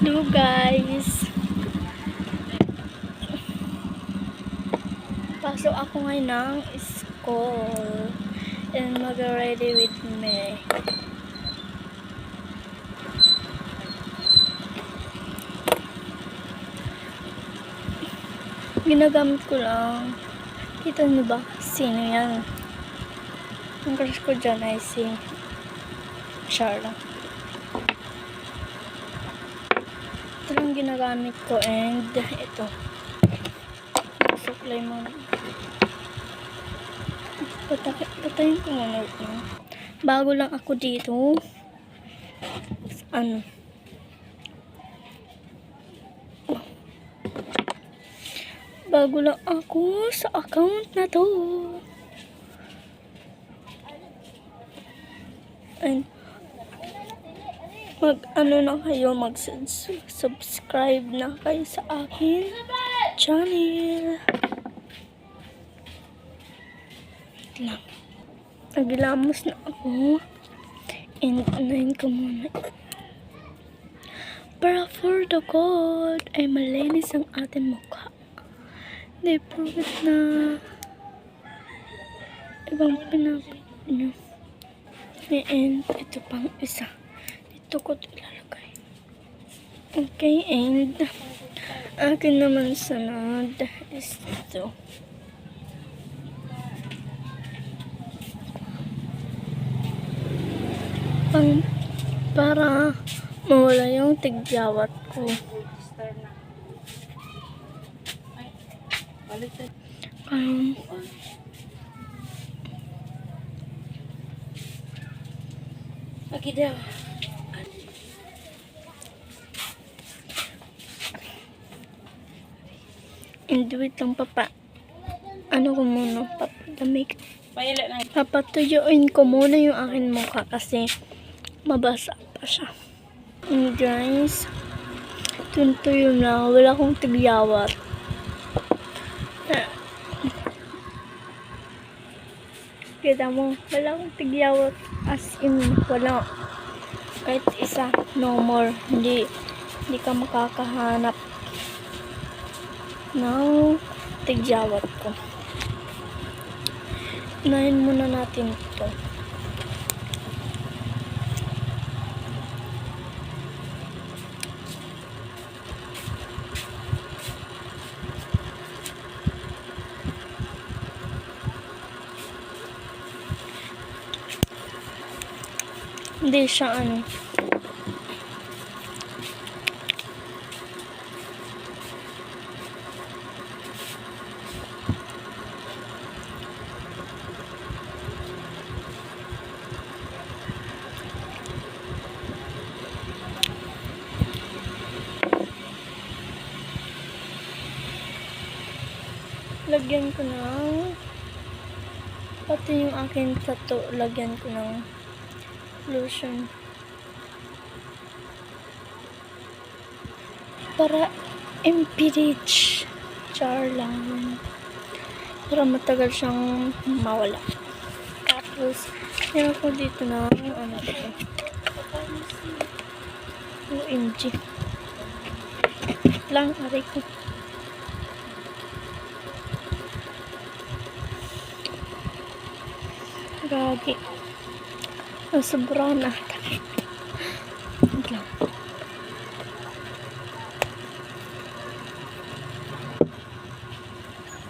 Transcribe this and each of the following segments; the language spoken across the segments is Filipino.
Hello guys. Pasok ako ngayon ng school. And mag-ready with me. Ginagamit ko lang. Kita niyo ba? Sino yan? Ang crush ko dyan ay si Charla. Ito lang ginagamit ko and ito. Supply mo. Patay, patayin ko muna ito. Bago lang ako dito. Ano? Bago lang ako sa account na to. And mag ano na kayo mag subscribe na kayo sa akin channel. Lang. Naglamos na ako. And anayin ko muna. Para for the God ay malinis ang ating mukha. Hindi prove na ibang pinap nyo. And ito pang isa dito ko ilalagay. Okay, and akin naman sunod is ito. Pang, para mawala yung tigyawat ko. Um, Lagi daw. And wait lang papa. Ano ko muna, papadamig. Papatuyuin ko muna yung akin mukha kasi mabasa pa siya. And guys, tuntuyo na. Wala akong tigyawat. Kita mo, wala akong tigyawat. As in, wala. Kahit isa, no more. Hindi, hindi ka makakahanap ng tigyawat ko. Unahin muna natin ito. Hindi siya ano. Lagyan ko ng pati yung akin tattoo, lagyan ko ng lotion. Para impedage. Char lang. Para matagal siyang mawala. Tapos, meron ko dito na ano ito. OMG. Lang, aray ko. Gagi. Ang sobra na. Lang.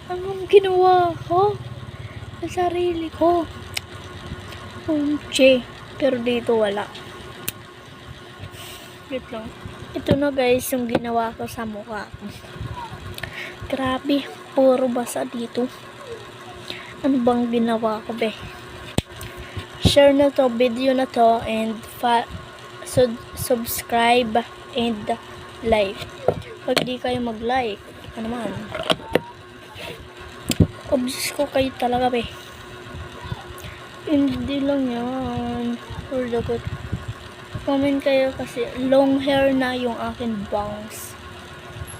Anong ginawa ko? Sa sarili ko. Umche. Pero dito wala. Wait lang. Ito na guys yung ginawa ko sa mukha. Grabe. Puro basa dito. Ano bang ginawa ko be? Share na to, video na to, and sub subscribe and like. Pag di kayo mag-like, ano man. Obsessed ko kayo talaga, be. Hindi lang yan. For the good. Comment kayo kasi long hair na yung akin bangs.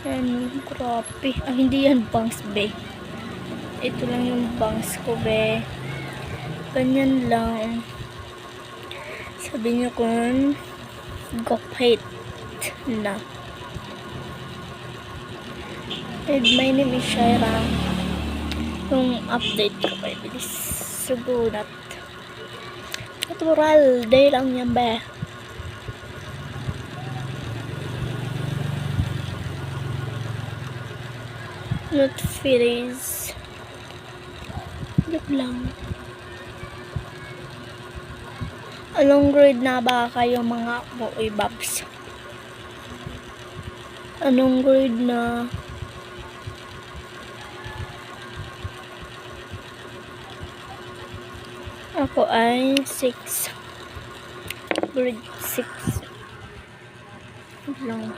Yan, grabe. Ah, hindi yan bangs, be. Ito lang yung bangs ko, be ganyan lang. Sabi niyo kung gopit na. And my name is Shaira. Yung update ko kay Bilis Sugunat. Natural, day lang yan ba? Not freeze. Look lang. Anong grade na ba kayo mga boy babs? Anong grade na? Ako ay 6. Grade 6. Wait lang.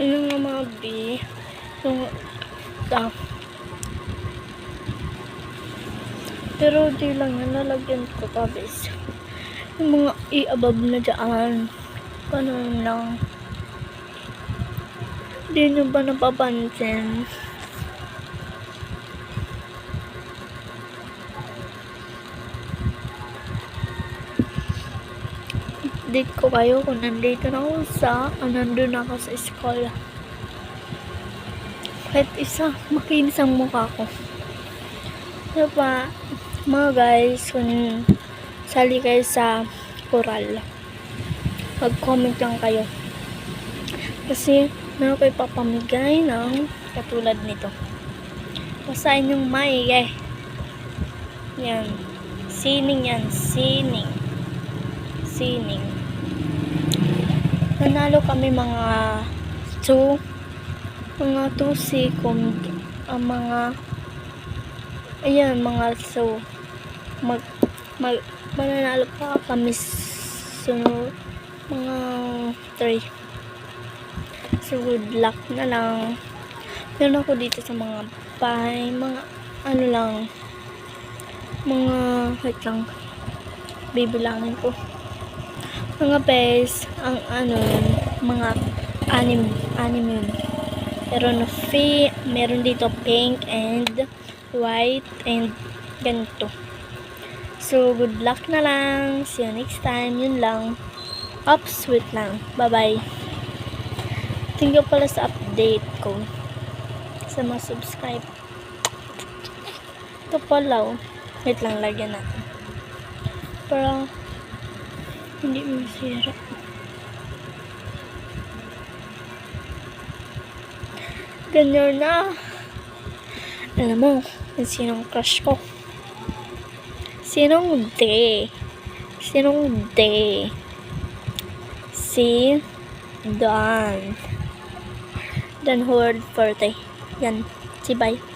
Yun nga mga B. Yung, ah. Pero di lang yan, lalagyan ko pa bes. Yung mga i-above na dyan. Ganun lang. Di nyo ba napapansin? Update ko kayo kung nandito na ako sa, ah, nandun ako sa school. Kahit isa, makinis ang mukha ko. Ano pa, mga guys, kung sali kayo sa coral, mag-comment lang kayo. Kasi, meron kayo papamigay ng katulad nito. Basahin yung maigi. Yan. Sining yan. Sining. Sining. Nanalo kami mga 2 mga 2 second ang mga ayan mga so mag mag mananalo pa kami sunod. Mga 3 so good luck na lang. Meron ako dito sa mga bahay mga ano lang. Mga wait lang. Bibilangin ko. Mga bes ang ano mga anim anim pero no fee meron dito pink and white and ganito. So good luck na lang. See you next time. Yun lang. Up sweet lang. Bye bye thank you pala sa update ko. Sa mga subscribe. Ito pala oh. Wait lang lagyan natin. Para hindi masira. Ganyan na. Alam mo kung sinong crush ko? Sinong de? Sinong de? Si Dan Dan Howard Forte. Yan si Bye